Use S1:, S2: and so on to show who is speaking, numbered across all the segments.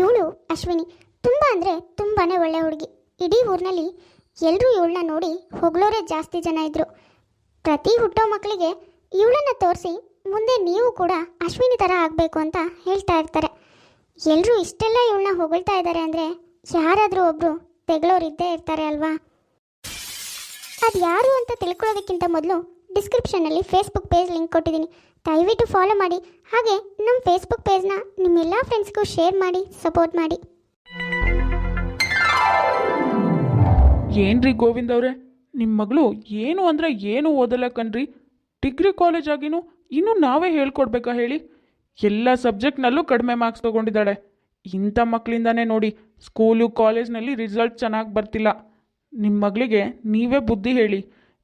S1: ಇವಳು ಅಶ್ವಿನಿ. ತುಂಬ ಅಂದರೆ ತುಂಬಾ ಒಳ್ಳೆ ಹುಡುಗಿ. ಇಡೀ ಊರಿನಲ್ಲಿ ಎಲ್ಲರೂ ಇವಳನ್ನ ನೋಡಿ ಹೊಗಳೋರೇ ಜಾಸ್ತಿ ಜನ ಇದ್ದರು ಪ್ರತಿ ಹುಟ್ಟೋ ಮಕ್ಕಳಿಗೆ ಇವಳನ್ನ ತೋರಿಸಿ ಮುಂದೆ ನೀವು ಕೂಡ ಅಶ್ವಿನಿ ಥರ ಆಗಬೇಕು ಅಂತ ಹೇಳ್ತಾ ಇರ್ತಾರೆ. ಎಲ್ಲರೂ ಇಷ್ಟೆಲ್ಲ ಇವಳನ್ನ ಹೊಗಳ್ತಾ ಇದ್ದಾರೆ ಅಂದರೆ ಯಾರಾದರೂ ಒಬ್ಬರು ತೆಗಳೋರು ಇದ್ದೇ ಇರ್ತಾರೆ ಅಲ್ವಾ? ಅದು ಯಾರು ಅಂತ ತಿಳ್ಕೊಳ್ಳೋದಕ್ಕಿಂತ ಮೊದಲು ಡಿಸ್ಕ್ರಿಪ್ಷನಲ್ಲಿ ಫೇಸ್ಬುಕ್ ಪೇಜ್ ಲಿಂಕ್ ಕೊಟ್ಟಿದ್ದೀನಿ. ದಯವಿಟ್ಟು ಫಾಲೋ ಮಾಡಿ. ಹಾಗೆ ನಮ್ಮ ಫೇಸ್ಬುಕ್ ಪೇಜ್ನ ನಿಮ್ಮೆಲ್ಲ ಫ್ರೆಂಡ್ಸ್ಗೂ ಶೇರ್ ಮಾಡಿ ಸಪೋರ್ಟ್ ಮಾಡಿ.
S2: ಏನ್ರಿ ಗೋವಿಂದ್ ಅವರೇ? ನಿಮ್ಮ ಮಗಳು ಏನು ಅಂದರೆ ಏನು ಓದಲ್ಲ ಕಣ್ರಿ? ಡಿಗ್ರಿ ಕಾಲೇಜ್ ಆಗಿನೂ ಇನ್ನೂ ನಾವೇ ಹೇಳ್ಕೊಡ್ಬೇಕಾ ಹೇಳಿ? ಎಲ್ಲ ಸಬ್ಜೆಕ್ಟ್ನಲ್ಲೂ ಕಡಿಮೆ ಮಾರ್ಕ್ಸ್ ತೊಗೊಂಡಿದ್ದಾಳೆ. ಇಂಥ ಮಕ್ಕಳಿಂದಾನೇ ನೋಡಿ ಸ್ಕೂಲು ಕಾಲೇಜ್ನಲ್ಲಿ ರಿಸಲ್ಟ್ ಚೆನ್ನಾಗಿ ಬರ್ತಿಲ್ಲ. ನಿಮ್ಮ ಮಗಳಿಗೆ ನೀವೇ ಬುದ್ಧಿ ಹೇಳಿ.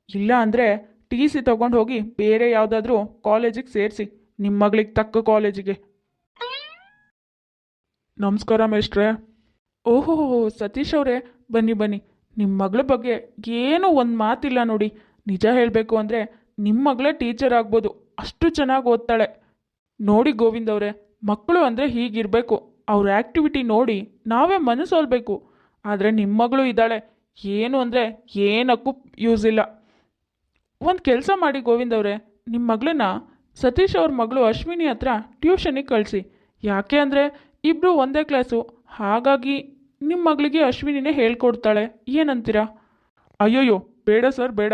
S2: ಇಲ್ಲ ಅಂದರೆ ಟಿ ಸಿ ತಗೊಂಡು ಹೋಗಿ ಬೇರೆ ಯಾವುದಾದ್ರೂ ಕಾಲೇಜಿಗೆ ಸೇರಿಸಿ ನಿಮ್ಮ ಮಗಳಿಗೆ ತಕ್ಕ ಕಾಲೇಜಿಗೆ ನಮಸ್ಕಾರ ಮೇಷ್ಟ್ರೆ. ಓಹೋ, ಸತೀಶ್ ಅವರೇ, ಬನ್ನಿ ಬನ್ನಿ. ನಿಮ್ಮ ಮಗಳ ಬಗ್ಗೆ ಏನೂ ಒಂದು ಮಾತಿಲ್ಲ ನೋಡಿ. ನಿಜ ಹೇಳಬೇಕು ಅಂದರೆ ನಿಮ್ಮ ಮಗಳೇ ಟೀಚರ್ ಆಗ್ಬೋದು. ಅಷ್ಟು ಚೆನ್ನಾಗಿ ಓದ್ತಾಳೆ. ನೋಡಿ ಗೋವಿಂದ್ ಅವರೇ ಮಕ್ಕಳು ಅಂದರೆ ಹೀಗಿರಬೇಕು. ಅವ್ರ ಆ್ಯಕ್ಟಿವಿಟಿ ನೋಡಿ ನಾವೇ ಮನಸ್ಸೋಲ್ಬೇಕು. ಆದರೆ ನಿಮ್ಮ ಮಗಳು ಇದ್ದಾಳೆ, ಏನು ಅಂದರೆ ಏನಕ್ಕೂ ಯೂಸ್ ಇಲ್ಲ. ಒಂದು ಕೆಲಸ ಮಾಡಿ ಗೋವಿಂದ್ ಅವರೇ ನಿಮ್ಮ ಮಗಳನ್ನ ಸತೀಶ್ ಅವ್ರ ಮಗಳು ಅಶ್ವಿನಿ ಹತ್ರ ಟ್ಯೂಷನಿಗೆ ಕಳಿಸಿ. ಯಾಕೆ ಅಂದರೆ ಇಬ್ಬರು ಒಂದೇ ಕ್ಲಾಸು, ಹಾಗಾಗಿ ನಿಮ್ಮ ಮಗಳಿಗೆ ಅಶ್ವಿನಿನೇ ಹೇಳ್ಕೊಡ್ತಾಳೆ. ಏನಂತೀರಾ? ಅಯ್ಯೋಯ್ಯೋ, ಬೇಡ ಸರ್, ಬೇಡ.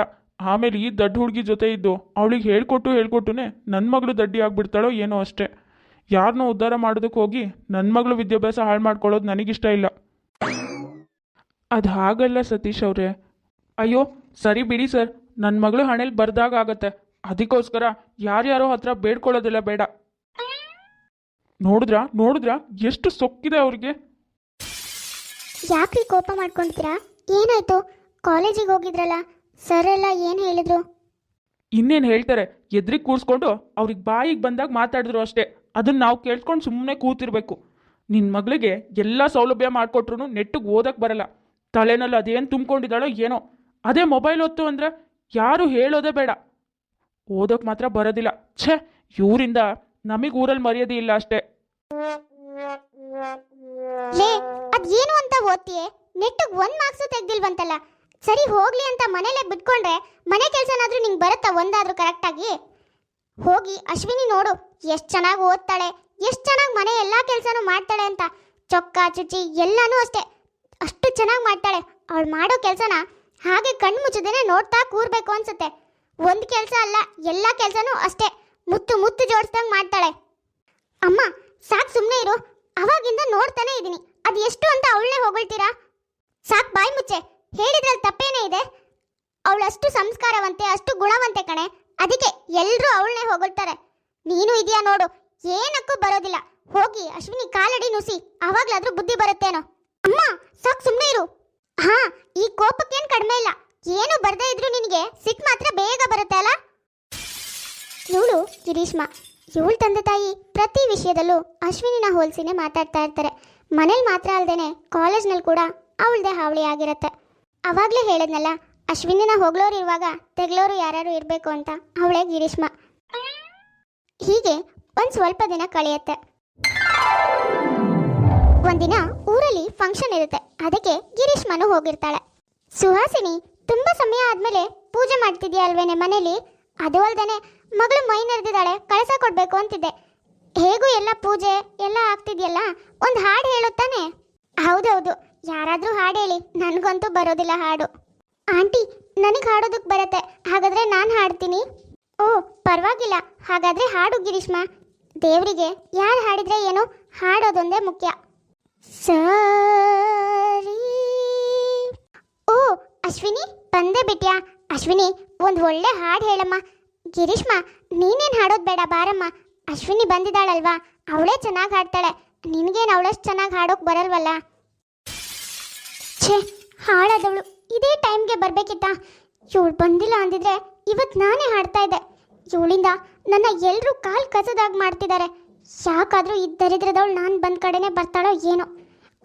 S2: ಆಮೇಲೆ ಈ ದಡ್ಡ ಹುಡುಗಿ ಜೊತೆ ಇದ್ದು ಅವಳಿಗೆ ಹೇಳ್ಕೊಟ್ಟು ಹೇಳ್ಕೊಟ್ಟುನೆ ನನ್ನ ಮಗಳು ದಡ್ಡಿ ಆಗಿಬಿಡ್ತಾಳೋ ಏನೋ ಅಷ್ಟೇ. ಯಾರನ್ನೂ ಉದ್ಧಾರ ಮಾಡೋದಕ್ಕೆ ಹೋಗಿ ನನ್ನ ಮಗಳು ವಿದ್ಯಾಭ್ಯಾಸ ಹಾಳು ಮಾಡ್ಕೊಳ್ಳೋದು ನನಗಿಷ್ಟ ಇಲ್ಲ. ಅದು ಹಾಗಲ್ಲ ಸತೀಶ್ ಅವರೇ. ಅಯ್ಯೋ, ಸರಿ ಬಿಡಿ ಸರ್. ನನ್ನ ಮಗಳು ಹಣೆಲಿ ಬರ್ದಾಗ ಆಗತ್ತೆ. ಅದಕ್ಕೋಸ್ಕರ ಯಾರ್ಯಾರೋ ಹತ್ರ ಬೇಡ್ಕೊಳ್ಳೋದಿಲ್ಲ ಬೇಡ. ನೋಡಿದ್ರಾ? ನೋಡಿದ್ರಾ? ಎಷ್ಟು ಸೊಕ್ಕಿದೆ ಅವ್ರಿಗೆ.
S1: ಯಾಕ್ರಿ ಕೋಪ ಮಾಡ್ಕೊಳ್ತೀರಾ ಏನಾಯ್ತು? ಕಾಲೇಜಿಗೆ ಹೋಗಿದ್ರಲ್ಲ ಸರ್ ಎಲ್ಲ ಏನು ಹೇಳಿದ್ರು?
S2: ಇನ್ನೇನು ಹೇಳ್ತಾರೆ? ಎದ್ರಿಗೆ ಕೂರಿಸ್ಕೊಂಡು ಅವ್ರಿಗೆ ಬಾಯಿಗೆ ಬಂದಾಗ ಮಾತಾಡಿದ್ರು ಅಷ್ಟೇ. ಅದನ್ನ ನಾವು ಕೇಳ್ಕೊಂಡು ಸುಮ್ಮನೆ ಕೂತಿರ್ಬೇಕು. ನಿನ್ನ ಮಗಳಿಗೆ ಎಲ್ಲ ಸೌಲಭ್ಯ ಮಾಡಿಕೊಟ್ರು ನೆಟ್ಟಿಗೆ ಓದಕ್ಕೆ ಬರಲ್ಲ. ತಲೆನಲ್ಲಿ ಅದೇನು ತುಂಬ್ಕೊಂಡಿದ್ದಾಳೋ ಏನೋ. ಅದೇ ಮೊಬೈಲ್ ಹೊತ್ತು ಅಂದ್ರೆ ಯಾರು ಹೇಳೋದೇ ಬೇಡ. ಓದೋಕೆ ಮಾತ್ರ ಬರೋದಿಲ್ಲ. ಛೆ, ಇವರಿಂದ ನಮಗೆ ಊರಲ್ಲಿ ಮರ್ಯಾದೆ ಇಲ್ಲ ಅಷ್ಟೇ.
S1: ಲೇ, ಅದ್ ಏನು ಅಂತ ಓದ್ತೀಯೆ? ನೆಟ್ಟಿಗೆ ಒಂದ್ ಮಾರ್ಕ್ಸ್ ತೆಗ್ದಿಲ್ವಂತಲ್ಲ? ಸರಿ ಹೋಗ್ಲಿ ಅಂತ ಮನೇಲೆ ಬಿಟ್ಕೊಂಡ್ರೆ ಮನೆ ಕೆಲ್ಸನಾದ್ರೂ ನಿಂಗೆ ಬರುತ್ತಾ ಒಂದಾದ್ರೂ ಕರೆಕ್ಟಾಗಿ ಹೋಗಿ ಅಶ್ವಿನಿ ನೋಡು, ಎಷ್ಟು ಚೆನ್ನಾಗಿ ಓದ್ತಾಳೆ, ಎಷ್ಟು ಚೆನ್ನಾಗಿ ಮನೆ ಎಲ್ಲ ಕೆಲಸನೂ ಮಾಡ್ತಾಳೆ ಅಂತ. ಚೊಕ್ಕ, ಚುಚ್ಚಿ, ಎಲ್ಲನೂ ಅಷ್ಟೇ. ಅಷ್ಟು ಚೆನ್ನಾಗಿ ಮಾಡ್ತಾಳೆ. ಅವಳು ಮಾಡೋ ಕೆಲಸನ ಹಾಗೆ ಕಣ್ಣು ಮುಚ್ಚದೇನೆ ನೋಡ್ತಾ ಕೂರ್ಬೇಕು ಅನ್ಸುತ್ತೆ. ಒಂದು ಕೆಲಸ ಅಲ್ಲ, ಎಲ್ಲ ಕೆಲಸನೂ ಅಷ್ಟೇ. ಮುತ್ತು ಮುತ್ತು ಜೋಡಿಸ್ದಂಗೆ ಮಾಡ್ತಾಳೆ. ಅಮ್ಮ, ಸಾಕ್ ಸುಮ್ಮನೆ ಇರು. ಅವಾಗಿಂದ ನೋಡ್ತಾನೆ ಇದ್ದೀನಿ ಅದು ಎಷ್ಟು ಅಂತ ಅವಳನ್ನೇ ಹೊಗಳ್ತೀರಾ? ಸಾಕ್ ಬಾಯಿ ಮುಚ್ಚೆ. ಹೇಳಿದ್ರಲ್ಲಿ ತಪ್ಪೇನೇ ಇದೆ. ಅವಳಷ್ಟು ಸಂಸ್ಕಾರವಂತೆ, ಅಷ್ಟು ಗುಣವಂತೆ ಕಣೆ. ಅದಕ್ಕೆ ಎಲ್ಲರೂ ಅವಳನ್ನೇ ಹೊಗಳ್ತಾರೆ. ನೀನು ಇದೆಯಾ ನೋಡು. ಏನಕ್ಕೂ ಬರೋದಿಲ್ಲ. ಹೋಗಿ ಅಶ್ವಿನಿ ಕಾಲಡಿ ನುಸಿ. ಅವಾಗ್ಲಾದ್ರೂ ಬುದ್ಧಿ ಬರುತ್ತೇನೋ. ಅಮ್ಮ, ಸಾಕ್ ಸುಮ್ಮನೆ ಇರು. ಹಾ, ಈ ಕೋಪಕ್ಕೇನ್ ಕಡಿಮೆ ಇಲ್ಲ. ಏನು ಬರ್ದೇ ಇದ್ರು ನಿನಗೆ ಸಿಟ್ ಮಾತ್ರ ಬೇಗ ಬರುತ್ತೆ ಅಲ್ಲ? ಇವಳು ಗಿರೀಶ್ಮ ಇವಳ ತಂದೆ ತಾಯಿ ಪ್ರತಿ ವಿಷಯದಲ್ಲೂ ಅಶ್ವಿನಿನ ಹೋಲಿಸಿನೇ ಮಾತಾಡ್ತಾ ಇರ್ತಾರೆ. ಮನೇಲಿ ಮಾತ್ರ ಅಲ್ದೇನೆ ಕಾಲೇಜ್ನಲ್ಲಿ ಕೂಡ ಅವಳದೇ ಹಾವಳಿ ಆಗಿರತ್ತೆ. ಅವಾಗಲೇ ಹೇಳಿದ್ನಲ್ಲ, ಅಶ್ವಿನಿನ ಹೊಗಳೋರು ಇರುವಾಗ ತೆಗ್ಲೋರು ಯಾರ್ಯಾರು ಇರಬೇಕು ಅಂತ ಅವಳೇ ಗಿರೀಶ್ಮ ಹೀಗೆ ಒಂದು ಸ್ವಲ್ಪ ದಿನ ಕಳೆಯುತ್ತೆ. ಒಂದಿನ ಊರಲ್ಲಿ ಫಂಕ್ಷನ್ ಇರುತ್ತೆ. ಅದಕ್ಕೆ ಗಿರೀಶ್ ಮನು ಹೋಗಿರ್ತಾಳೆ. ಸುಹಾಸಿನಿ ತುಂಬಾ ಸಮಯ ಆದ್ಮೇಲೆ ಪೂಜೆ ಮಾಡ್ತಿದ್ಯಾ ಅಲ್ವೇನೆ ಮನೇಲಿ? ಅದು ಅಲ್ದೇನೆ ಮಗಳು ಮೈ ನೆರೆದಿದ್ದಾಳೆ, ಕಳಸ ಕೊಡ್ಬೇಕು ಅಂತಿದ್ದೆ. ಹೇಗೂ ಎಲ್ಲ ಪೂಜೆ ಎಲ್ಲ ಆಗ್ತಿದ್ಯಲ್ಲ? ಒಂದು ಹಾಡು ಹೇಳುತ್ತಾನೆ? ಹೌದೌದು, ಯಾರಾದ್ರೂ ಹಾಡು ಹೇಳಿ. ನನಗಂತೂ ಬರೋದಿಲ್ಲ ಹಾಡು. ಆಂಟಿ, ನನಗೆ ಹಾಡೋದಕ್ಕೆ ಬರುತ್ತೆ. ಹಾಗಾದ್ರೆ ನಾನು ಹಾಡ್ತೀನಿ. ಓ, ಪರವಾಗಿಲ್ಲ. ಹಾಗಾದ್ರೆ ಹಾಡು ಗಿರೀಶ್ಮಾ. ದೇವರಿಗೆ ಯಾರು ಹಾಡಿದ್ರೆ ಏನು? ಹಾಡೋದೊಂದೇ ಮುಖ್ಯ. ಸರಿ. ಓ, ಅಶ್ವಿನಿ, ಬಂದೆ ಬಿಟ್ಯಾ. ಅಶ್ವಿನಿ, ಒಂದು ಒಳ್ಳೆ ಹಾಡು ಹೇಳಮ್ಮ. ಗಿರೀಶ್ಮ, ನೀನೇನು ಹಾಡೋದು ಬೇಡ, ಬಾರಮ್ಮ. ಅಶ್ವಿನಿ ಬಂದಿದ್ದಾಳಲ್ವಾ? ಅವಳೇ ಚೆನ್ನಾಗಿ ಹಾಡ್ತಾಳೆ. ನಿನಗೇನು ಅವಳಷ್ಟು ಚೆನ್ನಾಗಿ ಹಾಡೋಕೆ ಬರಲ್ವಲ್ಲ? ಛೇ ಹಾಡೋದವಳು ಇದೇ ಟೈಮ್ಗೆ ಬರಬೇಕಿತ್ತ. ಇವಳು ಬಂದಿಲ್ಲ ಅಂದಿದ್ರೆ ಇವತ್ತು ನಾನೇ ಹಾಡ್ತಾ ಇದ್ದೆ. ಇವಳಿಂದ ನನ್ನ ಎಲ್ಲರೂ ಕಾಲು ಕಸದಾಗಿ ಮಾಡ್ತಿದ್ದಾರೆ. ಯಾಕಾದ್ರೂ ಈ ದರಿದ್ರದವಳು ನಾನು ಬಂದ ಕಡೆನೇ ಬರ್ತಾಳೋ ಏನೋ.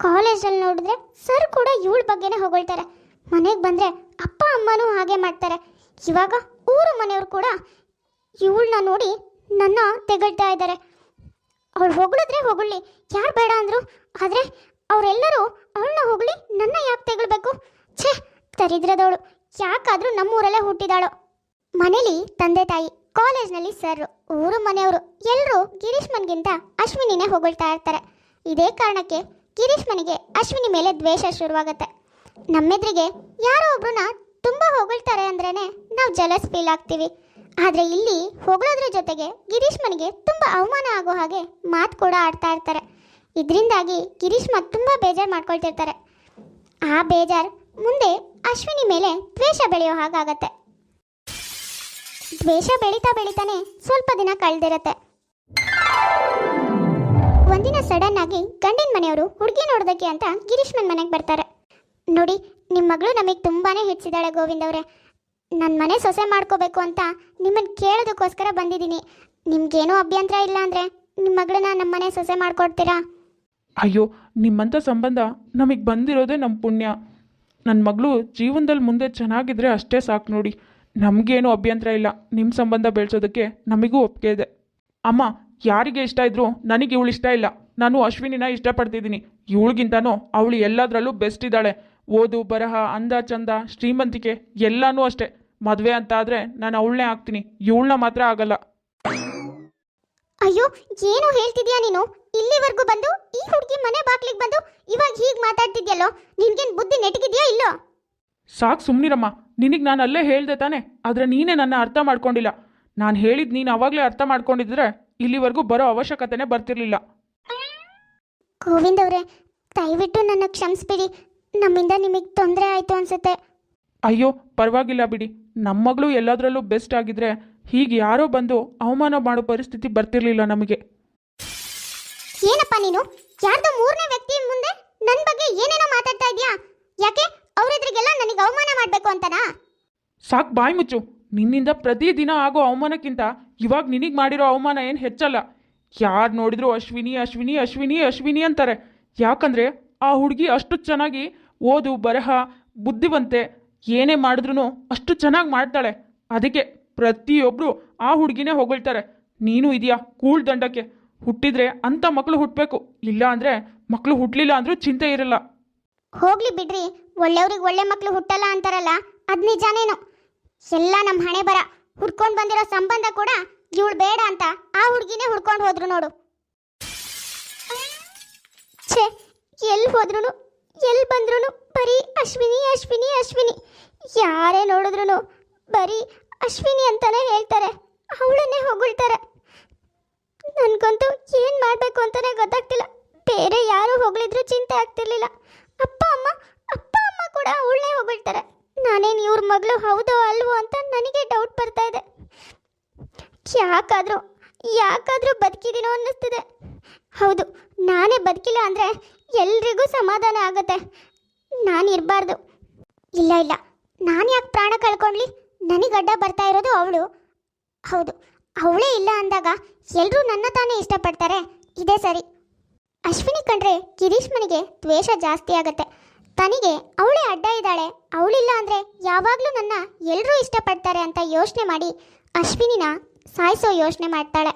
S1: ಕಾಲೇಜಲ್ಲಿ ನೋಡಿದ್ರೆ ಸರ್ ಕೂಡ ಇವಳ ಬಗ್ಗೆನೇ ಹೊಗಳ್ತಾರೆ. ಮನೆಗೆ ಬಂದರೆ ಅಪ್ಪ, ಅಮ್ಮನೂ ಹಾಗೆ ಮಾಡ್ತಾರೆ. ಇವಾಗ ಊರ ಮನೆಯವರು ಕೂಡ ಇವಳನ್ನ ನೋಡಿ ನನ್ನ ತೆಗಳ್ತಾ ಇದ್ದಾರೆ. ಅವಳು ಹೊಗಳಿದ್ರೆ ಹೊಗಳಿ ಯಾರು ಬೇಡ ಅಂದರು. ಆದರೆ ಅವರೆಲ್ಲರೂ ಅವಳನ್ನ ಹೊಗಳಿ ನನ್ನ ಯಾಕೆ ತೆಗಳ್ಬೇಕು? ಛೇ, ದರಿದ್ರದವಳು. ಯಾಕಾದರೂ ನಮ್ಮೂರಲ್ಲೇ ಹುಟ್ಟಿದಾಳು. ಮನೇಲಿ ತಂದೆ ತಾಯಿ, ಕಾಲೇಜ್ನಲ್ಲಿ ಸರ್ ಊರು ಮನೆಯವರು ಎಲ್ಲರೂ ಗಿರೀಶ್ ಮನ್ಗಿಂತ ಅಶ್ವಿನಿನೇ ಹೊಗಳ್ತಾ ಇರ್ತಾರೆ. ಇದೇ ಕಾರಣಕ್ಕೆ ಗಿರೀಶ್ ಮನೆಗೆ ಅಶ್ವಿನಿ ಮೇಲೆ ದ್ವೇಷ ಶುರುವಾಗುತ್ತೆ. ನಮ್ಮೆದ್ರಿಗೆ ಯಾರೋ ಒಬ್ರನ್ನ ತುಂಬ ಹೊಗಳ್ತಾರೆ ಅಂದ್ರೇ ನಾವು ಜಲಸ್ ಫೀಲ್ ಆಗ್ತೀವಿ. ಆದರೆ ಇಲ್ಲಿ ಹೊಗಳೋದ್ರ ಜೊತೆಗೆ ಗಿರೀಶ್ ಮನೆಗೆ ತುಂಬ ಅವಮಾನ ಆಗೋ ಹಾಗೆ ಮಾತು ಕೂಡ ಆಡ್ತಾ ಇರ್ತಾರೆ. ಇದರಿಂದಾಗಿ ಗಿರೀಶ್ ತುಂಬ ಬೇಜಾರು ಮಾಡ್ಕೊಳ್ತಿರ್ತಾರೆ. ಆ ಬೇಜಾರ್ ಮುಂದೆ ಅಶ್ವಿನಿ ಮೇಲೆ ದ್ವೇಷ ಬೆಳೆಯೋ ಹಾಗಾಗತ್ತೆ. ದ್ವೇಷ ಬೆಳೀತಾ ಬೆಳೀತಾನೆ ಸ್ವಲ್ಪ ದಿನ ಕಳೆದಿರತ್ತೆ. ಒಂದಿನ ಸಡನ್ ಆಗಿ ಗಂಡಿನ ಮನೆಯವರು ಹುಡುಗಿ ನೋಡೋದಕ್ಕೆ ಅಂತ ಗಿರೀಶ್ ಮನ್ ಮನೆಗೆ ಬರ್ತಾರೆ. ನೋಡಿ ನಿಮ್ಮ ಮಗಳು ನಮಗೆ ತುಂಬಾನೇ ಹೆಚ್ಚಿದ್ದಾಳೆ ಗೋವಿಂದ ಅವರೇ. ನನ್ನ ಮನೆ ಸೊಸೆ ಮಾಡ್ಕೋಬೇಕು ಅಂತ ನಿಮ್ಮನ್ನು ಕೇಳೋದಕ್ಕೋಸ್ಕರ ಬಂದಿದ್ದೀನಿ. ನಿಮ್ಗೇನೂ ಅಭ್ಯಂತರ ಇಲ್ಲ ಅಂದರೆ ನಿಮ್ಮ ಮಗಳನ್ನ ನಮ್ಮ ಮನೆ ಸೊಸೆ ಮಾಡ್ಕೊಡ್ತೀರಾ?
S2: ಅಯ್ಯೋ ನಿಮ್ಮಂಥ ಸಂಬಂಧ ನಮಗೆ ಬಂದಿರೋದೇ ನಮ್ಮ ಪುಣ್ಯ. ನನ್ನ ಮಗಳು ಜೀವನದಲ್ಲಿ ಮುಂದೆ ಚೆನ್ನಾಗಿದ್ರೆ ಅಷ್ಟೇ ಸಾಕು ನೋಡಿ. ನಮಗೇನು ಅಭ್ಯಂತರ ಇಲ್ಲ. ನಿಮ್ಮ ಸಂಬಂಧ ಬೆಳೆಸೋದಕ್ಕೆ ನಮಗೂ ಒಪ್ಪಿಗೆ ಇದೆ. ಅಮ್ಮ, ಯಾರಿಗೆ ಇಷ್ಟ ಇದ್ರು ನನಗೆ ಇವಳು ಇಷ್ಟ ಇಲ್ಲ. ನಾನು ಅಶ್ವಿನಿನ ಇಷ್ಟಪಡ್ತಿದ್ದೀನಿ. ಇವಳಿಗಿಂತನೂ ಅವಳು ಎಲ್ಲದರಲ್ಲೂ ಬೆಸ್ಟ್ ಇದ್ದಾಳೆ. ಓದು, ಬರಹ, ಅಂದ, ಚಂದ, ಶ್ರೀಮಂತಿಕೆ ಎಲ್ಲನೂ ಅಷ್ಟೇ. ಮದುವೆ ಅಂತ ಆದರೆ ನಾನು ಅವಳನ್ನೇ ಆಗ್ತೀನಿ. ಇವಳನ್ನ ಮಾತ್ರ ಆಗಲ್ಲ.
S1: ಅಯ್ಯೋ, ಏನು ಹೇಳ್ತಿದ್ಯಾ ನೀನು? ಇಲ್ಲಿವರೆಗೂ ಬಂದು ಈ ಹುಡುಗಿ ಮನೆ ಬಾಗ್ಲಿಗೆ ಬಂದು ಇವಾಗ ಹೀಗೆ ಮಾತಾಡ್ತಿದ್ಯಲ್ಲೋ? ನಿನ್ಗೇನು ಬುದ್ಧಿ ನೆಟಗಿದ್ಯಾ ಇಲ್ಲೋ?
S2: ಸಾಕು ಸುಮ್ಮನಿರಮ್ಮ ನಿನಗೆ ನಾನು ಅಲ್ಲೇ ಹೇಳ್ದೆ ತಾನೆ ಆದರೆ ನೀನೇ ನನ್ನ ಅರ್ಥ ಮಾಡ್ಕೊಂಡಿಲ್ಲ. ನಾನು ಹೇಳಿದ್ದು ನೀನು ಅವಾಗಲೇ ಅರ್ಥ ಮಾಡ್ಕೊಂಡಿದ್ರೆ ಇಲ್ಲಿವರೆಗೂ ಬರೋ ಅವಶ್ಯಕತೆನೇ ಬರ್ತಿರ್ಲಿಲ್ಲ.
S1: ಗೋವಿಂದ್ ಅವರೇ ದಯವಿಟ್ಟು ನನ್ನ ಕ್ಷಮಿಸ್ಬಿಡಿ. ನಮ್ಮಿಂದ ನಿಮಗೆ ತೊಂದರೆ ಆಯಿತು ಅನ್ಸುತ್ತೆ.
S2: ಅಯ್ಯೋ ಪರವಾಗಿಲ್ಲ ಬಿಡಿ. ನಮ್ಮ ಮಗಳು ಎಲ್ಲದರಲ್ಲೂ ಬೆಸ್ಟ್ ಆಗಿದ್ರೆ ಹೀಗೆ ಯಾರೋ ಬಂದು ಅವಮಾನ ಮಾಡೋ ಪರಿಸ್ಥಿತಿ ಬರ್ತಿರ್ಲಿಲ್ಲ ನಮಗೆ.
S1: ಏನಪ್ಪ ನೀನು? ಯಾರ್ದೋ ಮೂರನೇ ವ್ಯಕ್ತಿ ಮುಂದೆ ನನ್ನ ಬಗ್ಗೆ ಏನೇನೋ ಮಾತಾಡ್ತಾ ಇದೀಯಾ? ಯಾಕೆ ಅವ್ರೆದ್ರಿಗೆಲ್ಲ ನನಗೆ ಅವಮಾನ ಮಾಡಬೇಕು ಅಂತನಾ?
S2: ಸಾಕ್ ಬಾಯಿ ಮುಚ್ಚು. ನಿನ್ನಿಂದ ಪ್ರತಿದಿನ ಆಗೋ ಅವಮಾನಕ್ಕಿಂತ ಇವಾಗ ನಿನಗೆ ಮಾಡಿರೋ ಅವಮಾನ ಏನು ಹೆಚ್ಚಲ್ಲ. ಯಾರು ನೋಡಿದ್ರು ಅಶ್ವಿನಿ ಅಶ್ವಿನಿ ಅಶ್ವಿನಿ ಅಶ್ವಿನಿ ಅಂತಾರೆ. ಯಾಕಂದರೆ ಆ ಹುಡುಗಿ ಅಷ್ಟು ಚೆನ್ನಾಗಿ ಓದು ಬರಹ ಬುದ್ಧಿವಂತೆ ಏನೇ ಮಾಡಿದ್ರು ಅಷ್ಟು ಚೆನ್ನಾಗಿ ಮಾಡ್ತಾಳೆ. ಅದಕ್ಕೆ ಪ್ರತಿಯೊಬ್ಬರು ಆ ಹುಡುಗಿನೇ ಹೊಗಳ್ತಾರೆ. ನೀನು ಇದೆಯಾ ಕೂಳ್ ದಂಡಕ್ಕೆ. ಹುಟ್ಟಿದ್ರೆ ಅಂಥ ಮಕ್ಕಳು ಹುಟ್ಟಬೇಕು ಇಲ್ಲ ಅಂದರೆ ಮಕ್ಕಳು ಹುಟ್ಟಲಿಲ್ಲ ಅಂದರೂ ಚಿಂತೆ ಇರಲ್ಲ.
S1: ಹೋಗ್ಲಿ ಬಿಡ್ರಿ. ಒಳ್ಳೆಯವ್ರಿಗೆ ಒಳ್ಳೆ ಮಕ್ಕಳು ಹುಟ್ಟಲ್ಲ ಅಂತಾರಲ್ಲ, ಅದು ನಿಜಾನೇನು? ಎಲ್ಲ ನಮ್ಮ ಹಣೆ ಬರ. ಹುಡ್ಕೊಂಡು ಬಂದಿರೋ ಸಂಬಂಧ ಕೂಡ ಇವಳು ಬೇಡ ಅಂತ ಆ ಹುಡುಗಿನೇ ಹುಡ್ಕೊಂಡು ಹೋದ್ರು ನೋಡು. ಛೇ ಎಲ್ಲಿ ಹೋದ್ರು ಎಲ್ಲಿ ಬಂದ್ರು ಬರೀ ಅಶ್ವಿನಿ ಅಶ್ವಿನಿ ಅಶ್ವಿನಿ. ಯಾರೇ ನೋಡಿದ್ರು ಬರೀ ಅಶ್ವಿನಿ ಅಂತಾನೆ ಹೇಳ್ತಾರೆ. ಅವಳನ್ನೇ ಹೊಗಳ್ತಾರೆ. ನನಗಂತೂ ಏನು ಮಾಡಬೇಕು ಅಂತಲೇ ಗೊತ್ತಾಗ್ತಿಲ್ಲ. ಬೇರೆ ಯಾರು ಹೊಗಳಿದ್ರು ಚಿಂತೆ ಆಗ್ತಿರ್ಲಿಲ್ಲ. ಅಪ್ಪ, ಅಮ್ಮ ಕೂಡ ಅವಳನ್ನೇ ಹೋಗ್ಬಿಡ್ತಾರೆ ನಾನೇನು ಇವ್ರ ಮಗಳು ಹೌದೋ ಅಲ್ವೋ ಅಂತ ನನಗೆ ಡೌಟ್ ಬರ್ತಾ ಇದೆ. ಯಾಕಾದರೂ ಯಾಕಾದರೂ ಬದುಕಿದೀನೋ ಅನ್ನಿಸ್ತಿದೆ. ಹೌದು, ನಾನೇ ಬದುಕಿಲ್ಲ ಅಂದರೆ ಎಲ್ರಿಗೂ ಸಮಾಧಾನ ಆಗುತ್ತೆ. ನಾನು ಇರಬಾರ್ದು. ಇಲ್ಲ ಇಲ್ಲ. ನಾನು ಯಾಕೆ ಪ್ರಾಣ ಕಳ್ಕೊಂಡ್ಲಿ? ನನಗೆ ಅಡ್ಡ ಬರ್ತಾ ಇರೋದು ಅವಳು. ಹೌದು, ಅವಳೇ ಇಲ್ಲ ಅಂದಾಗ ಎಲ್ಲರೂ ನನ್ನ ತಾನೇ ಇಷ್ಟಪಡ್ತಾರೆ. ಇದೇ ಸರಿ. ಅಶ್ವಿನಿ ಕಂಡ್ರೆ ಗಿರೀಶ್ ಮನೆಗೆ ದ್ವೇಷ ಜಾಸ್ತಿ ಆಗತ್ತೆ. ತನಿಗೆ ಅವಳೇ ಅಡ್ಡ ಇದ್ದಾಳೆ. ಅವಳಿಲ್ಲ ಅಂದರೆ ಯಾವಾಗಲೂ ನನ್ನ ಎಲ್ಲರೂ ಇಷ್ಟಪಡ್ತಾರೆ ಅಂತ ಯೋಚನೆ ಮಾಡಿ ಅಶ್ವಿನಿನ ಸಾಯಿಸೋ ಯೋಚನೆ ಮಾಡ್ತಾಳೆ.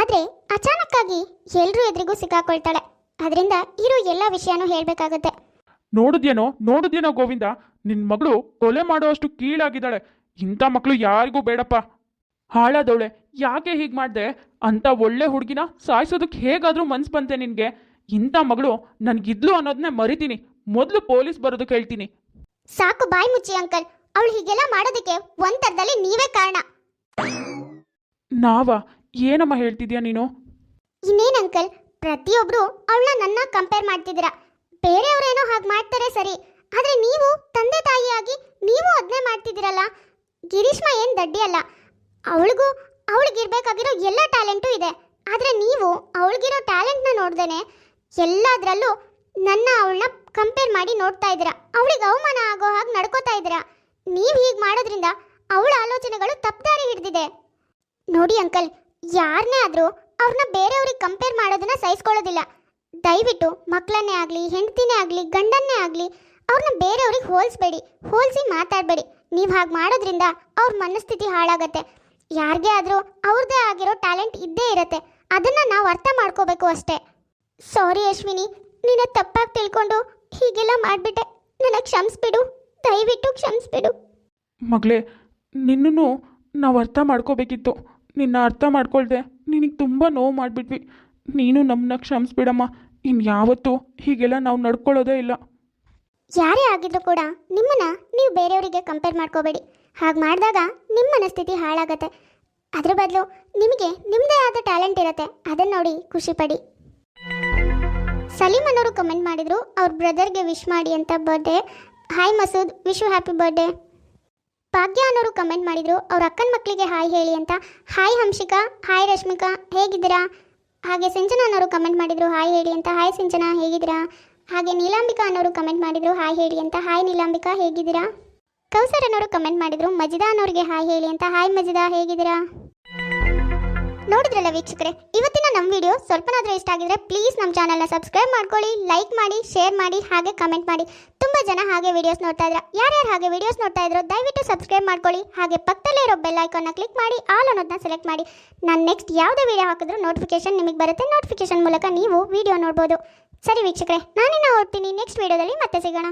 S1: ಆದರೆ ಅಚಾನಕ್ಕಾಗಿ ಎಲ್ಲರೂ ಎದುರಿಗೂ ಸಿಕ್ಕಾಕೊಳ್ತಾಳೆ. ಅದರಿಂದ ಇರೋ ಎಲ್ಲ ವಿಷಯನೂ ಹೇಳಬೇಕಾಗುತ್ತೆ.
S2: ನೋಡಿದ್ಯೇನೋ? ನೋಡಿದ್ಯೇನೋ ಗೋವಿಂದ? ನಿನ್ನ ಮಗಳು ಕೊಲೆ ಮಾಡುವಷ್ಟು ಕೀಳಾಗಿದ್ದಾಳೆ. ಇಂಥ ಮಕ್ಕಳು ಯಾರಿಗೂ ಬೇಡಪ್ಪ. ಹಾಳಾದವಳೆ ಯಾಕೆ ಹೀಗೆ ಮಾಡಿದೆ? ಅಂತ ಒಳ್ಳೆ ಹುಡುಗಿನ ಸಾಯಿಸೋದಕ್ಕೆ ಹೇಗಾದರೂ ಮನ್ಸು ಬಂತೆ ನಿನಗೆ. ಇಂಥ ಮಗಳು ನನಗಿದ್ಲು ಅನ್ನೋದನ್ನ ಮರಿತೀನಿ. ಮೊದಲು ಪೊಲೀಸ್ ಬರೋದಕ್ಕೆ ಹೇಳ್ತೀನಿ.
S1: ಸಾಕು ಬಾಯಿ ಮುಚ್ಚಿ ಅಂಕಲ್. ಅವಳು ಹೀಗೆಲ್ಲ ಮಾಡೋದಕ್ಕೆ ಒಂಥರದಲ್ಲಿ ನೀವೇ ಕಾರಣ.
S2: ನಾವಾ ಏನಮ್ಮ ಹೇಳ್ತಿದ್ಯಾ ನೀನು?
S1: ಇನ್ನೇನ್ ಅಂಕಲ್ ಪ್ರತಿಯೊಬ್ರು ಅವಳನ್ನ ನನ್ನ ಕಂಪೇರ್ ಮಾಡ್ತಿದ್ದೀರಾ. ಬೇರೆಯವರೇನೋ ಹಾಗೆ ಮಾಡ್ತಾರೆ ಸರಿ. ಆದ್ರೆ ನೀವು ತಂದೆ ತಾಯಿಯಾಗಿ ನೀವು ಅದನ್ನೇ ಮಾಡ್ತಿದ್ದೀರಲ್ಲ. ಗಿರೀಶ್ಮ ಏನ್ ದಡ್ಡಿ ಅಲ್ಲ. ಅವಳಿಗೂ ಅವಳಿಗಿರ್ಬೇಕಾಗಿರೋ ಎಲ್ಲ ಟ್ಯಾಲೆಂಟು ಇದೆ. ಆದರೆ ನೀವು ಅವಳಿಗಿರೋ ಟ್ಯಾಲೆಂಟ್ನ ನೋಡ್ದೇನೆ ಎಲ್ಲದರಲ್ಲೂ ನನ್ನ ಅವಳನ್ನ ಕಂಪೇರ್ ಮಾಡಿ ನೋಡ್ತಾ ಇದ್ದೀರಾ. ಅವಳಿಗೆ ಅವಮಾನ ಆಗೋ ಹಾಗೆ ನಡ್ಕೋತಾ ಇದ್ದೀರಾ. ನೀವು ಹೀಗೆ ಮಾಡೋದ್ರಿಂದ ಅವಳ ಆಲೋಚನೆಗಳು ತಪ್ಪದಾರಿ ಹಿಡಿದಿದೆ. ನೋಡಿ ಅಂಕಲ್ ಯಾರನ್ನೇ ಆದರೂ ಅವ್ರನ್ನ ಬೇರೆಯವ್ರಿಗೆ ಕಂಪೇರ್ ಮಾಡೋದನ್ನ ಸಹಿಸ್ಕೊಳ್ಳೋದಿಲ್ಲ. ದಯವಿಟ್ಟು ಮಕ್ಕಳನ್ನೇ ಆಗಲಿ, ಹೆಂಡತಿನೇ ಆಗಲಿ, ಗಂಡನ್ನೇ ಆಗಲಿ, ಅವ್ರನ್ನ ಬೇರೆಯವ್ರಿಗೆ ಹೋಲಿಸ್ಬೇಡಿ, ಹೋಲಿಸಿ ಮಾತಾಡಬೇಡಿ. ನೀವು ಹಾಗೆ ಮಾಡೋದ್ರಿಂದ ಅವ್ರ ಮನಸ್ಥಿತಿ ಹಾಳಾಗತ್ತೆ. ಯಾರಿಗೇ ಆದರೂ ಅವ್ರದ್ದೇ ಆಗಿರೋ ಟ್ಯಾಲೆಂಟ್ ಇದ್ದೇ ಇರುತ್ತೆ. ಅದನ್ನು ನಾವು ಅರ್ಥ ಮಾಡ್ಕೋಬೇಕು ಅಷ್ಟೇ. ಸಾರಿ ಅಶ್ವಿನಿ ನಿನ್ನ ತಪ್ಪಾಗಿ ತಿಳ್ಕೊಂಡು ಹೀಗೆಲ್ಲ ಮಾಡಿಬಿಟ್ಟೆ. ನನಗೆ ಕ್ಷಮಿಸ್ಬಿಡು. ದಯವಿಟ್ಟು ಕ್ಷಮಿಸ್ಬಿಡು.
S2: ಮಗಳೇ ನಿನ್ನೂ ನಾವು ಅರ್ಥ ಮಾಡ್ಕೋಬೇಕಿತ್ತು. ನಿನ್ನ ಅರ್ಥ ಮಾಡ್ಕೊಳ್ದೆ ನಿನಗೆ ತುಂಬ ನೋವು ಮಾಡಿಬಿಟ್ವಿ. ನೀನು ನಮ್ಮನ್ನ ಕ್ಷಮಿಸ್ಬಿಡಮ್ಮ. ಯಾವತ್ತು ಹೀಗೆಲ್ಲ ನಾವು ನಡ್ಕೊಳ್ಳೋದೇ ಇಲ್ಲ.
S1: ಯಾರೇ ಆಗಿದ್ರು ಕೂಡ ನಿಮ್ಮನ್ನ ನೀವು ಬೇರೆಯವರಿಗೆ ಕಂಪೇರ್ ಮಾಡ್ಕೋಬೇಡಿ. ಹಾಗೆ ಮಾಡಿದಾಗ ನಿಮ್ಮ ಮನಸ್ಥಿತಿ ಹಾಳಾಗತ್ತೆ. ಅದ್ರ ಬದಲು ನಿಮಗೆ ನಿಮ್ಮದೇ ಆದ ಟ್ಯಾಲೆಂಟ್ ಇರುತ್ತೆ. ಅದನ್ನ ನೋಡಿ ಖುಷಿಪಡಿ ಸಲೀಮ್ ಅನ್ನೋರು ಕಮೆಂಟ್ ಮಾಡಿದರು, ಅವ್ರ ಬ್ರದರ್ಗೆ ವಿಶ್ ಮಾಡಿ ಅಂತ birthday hi Masood wish you happy birthday Bhagya ಅನ್ನೋರು ಕಮೆಂಟ್ ಮಾಡಿದರು, ಅವ್ರ ಅಕ್ಕನ ಮಕ್ಕಳಿಗೆ ಹಾಯ್ ಹೇಳಿ ಅಂತ. ಹಾಯ್ ಹಂಶಿಕಾ ಹಾಯ್ ರಶ್ಮಿಕಾ, ಹೇಗಿದ್ದೀರಾ? ಹಾಗೆ ಸಿಂಚನ ಅನ್ನೋರು ಕಮೆಂಟ್ ಮಾಡಿದರು ಹಾಯ್ ಹೇಳಿ ಅಂತ. ಹಾಯ್ ಸಂಜನಾ ಹೇಗಿದ್ದೀರಾ? ಹಾಗೆ ನೀಲಾಂಬಿಕಾ ಅನ್ನೋರು ಕಮೆಂಟ್ ಮಾಡಿದರು ಹಾಯ್ ಹೇಳಿ ಅಂತ. ಹಾಯ್ ನೀಲಾಂಬಿಕಾ, ಹೇಗಿದ್ದೀರಾ? ಕೌಸರ್ ಅನ್ನೋರು ಕಮೆಂಟ್ ಮಾಡಿದ್ರು ಮಜಿದಾ ಅನ್ನೋರಿಗೆ ಹಾಯ್ ಹೇಳಿ ಅಂತ. ಹಾಯ್ ಮಜಿದಾ, ಹೇಗಿದ್ದೀರಾ? ನೋಡಿದ್ರಲ್ಲ ವೀಕ್ಷಕರೆ, ಇವತ್ತಿನ ನಮ್ಮ ವಿಡಿಯೋ ಸ್ವಲ್ಪನಾದರೂ ಇಷ್ಟ ಆಗಿದ್ರೆ ಪ್ಲೀಸ್ ನಮ್ಮ ಚಾನಲ್ನ ಸಬ್ಸ್ಕ್ರೈಬ್ ಮಾಡ್ಕೊಳ್ಳಿ ಲೈಕ್ ಮಾಡಿ ಶೇರ್ ಮಾಡಿ, ಹಾಗೆ ಕಮೆಂಟ್ ಮಾಡಿ. ತುಂಬ ಜನ ಹಾಗೆ ವಿಡಿಯೋಸ್ ನೋಡ್ತಾ ಇದ್ರ. ಯಾರ್ಯಾರು ಹಾಗೆ ವಿಡಿಯೋಸ್ ನೋಡ್ತಾ ಇದ್ರು ದಯವಿಟ್ಟು ಸಬ್ಸ್ಕ್ರೈಬ್ ಮಾಡ್ಕೊಳ್ಳಿ, ಹಾಗೆ ಪಕ್ಕದಲ್ಲೇ ಇರೋ ಬೆಲ್ ಐಕಾನ್ನ ಕ್ಲಿಕ್ ಮಾಡಿ ಆಲ್ ಅನ್ನೋದನ್ನ ಸೆಲೆಕ್ಟ್ ಮಾಡಿ. ನಾನು ನೆಕ್ಸ್ಟ್ ಯಾವುದೇ ವಿಡಿಯೋ ಹಾಕಿದ್ರೂ ನೋಟಿಫಿಕೇಶನ್ ನಿಮಗೆ ಬರುತ್ತೆ. ನೋಟಿಫಿಕೇಶನ್ ಮೂಲಕ ನೀವು ವಿಡಿಯೋ ನೋಡ್ಬೋದು. ಸರಿ ವೀಕ್ಷಕರೇ, ನಾನಿನ್ನ ಹೊರಡ್ತೀನಿ ನೆಕ್ಸ್ಟ್ ವಿಡಿಯೋದಲ್ಲಿ ಮತ್ತೆ ಸಿಗೋಣ.